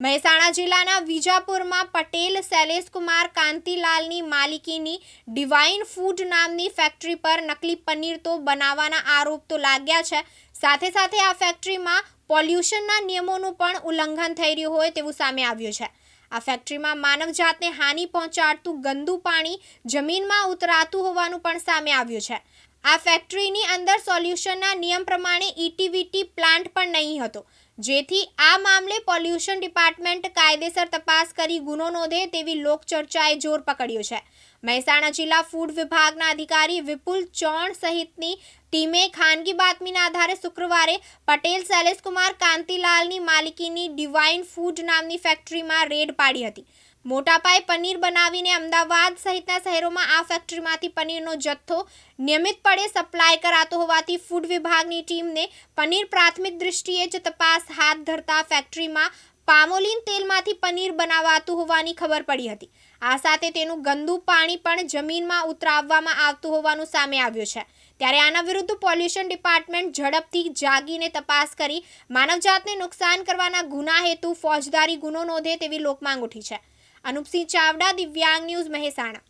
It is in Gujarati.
મહેસાણા જિલ્લાના વિજાપુરમાં પટેલ, શૈલેષકુમાર, કાંતિલાલની માલિકીની ડિવાઇન ફૂડ નામની ફેક્ટરી પર નકલી પનીર તો બનાવવાના આરોપ તો લાગ્યા છે. સાથે સાથે આ ફેક્ટરીમાં પોલ્યુશનના નિયમોનું પણ ઉલ્લંઘન થઈ રહ્યું હોય તેવું સામે આવ્યું છે. આ ફેક્ટરીમાં માનવજાતને હાનિ પહોંચાડતું ગંદુ પાણી જમીનમાં ઉતરાતું હોવાનું પણ સામે આવ્યું છે. આ ફેક્ટરીની અંદર સોલ્યુશનના નિયમ પ્રમાણે ઇટીવીટી પ્લાન્ટ પણ નહીં હતો. જેથી આ મામલે પોલ્યુશન ડિપાર્ટમેન્ટ કાયદેસર તપાસ કરી ગુનો નોંધે તેવી લોકચર્ચાએ જોર પકડ્યું છે. મહેસાણા જિલ્લા ફૂડ વિભાગના અધિકારી વિપુલ ચૌણ સહિતની ટીમે ખાનગી બાતમીના આધારે શુક્રવારે પટેલ શૈલેષકુમાર કાંતિલાલની માલિકીની ડિવાઇન ફૂડ નામની ફેક્ટરીમાં રેડ પાડી હતી. મોટા પાયે પનીર બનાવીને અમદાવાદ સહિતના શહેરોમાં આ ફેક્ટરીમાંથી પનીરનો જથ્થો નિયમિતપણે સપ્લાય કરાતો હોવાથી ફૂડ વિભાગની ટીમને પનીર પ્રાથમિક દૃષ્ટિએ જ તપાસ હાથ ધરતા ફેક્ટરીમાં પામોલીન તેલમાંથી પનીર બનાવાતું હોવાની ખબર પડી હતી. આ સાથે તેનું ગંદુ પાણી પણ જમીનમાં ઉતરાવવામાં આવતું હોવાનું સામે આવ્યું છે. ત્યારે આના વિરુદ્ધ પોલ્યુશન ડિપાર્ટમેન્ટ ઝડપથી જાગીને તપાસ કરી માનવજાતને નુકસાન કરવાના ગુના હેતુ ફોજદારી ગુનો નોંધે તેવી લોકમાંગ ઉઠી છે. અનુપસિંહ ચાવડા, દિવ્યાંગ ન્યૂઝ મહેસાણા.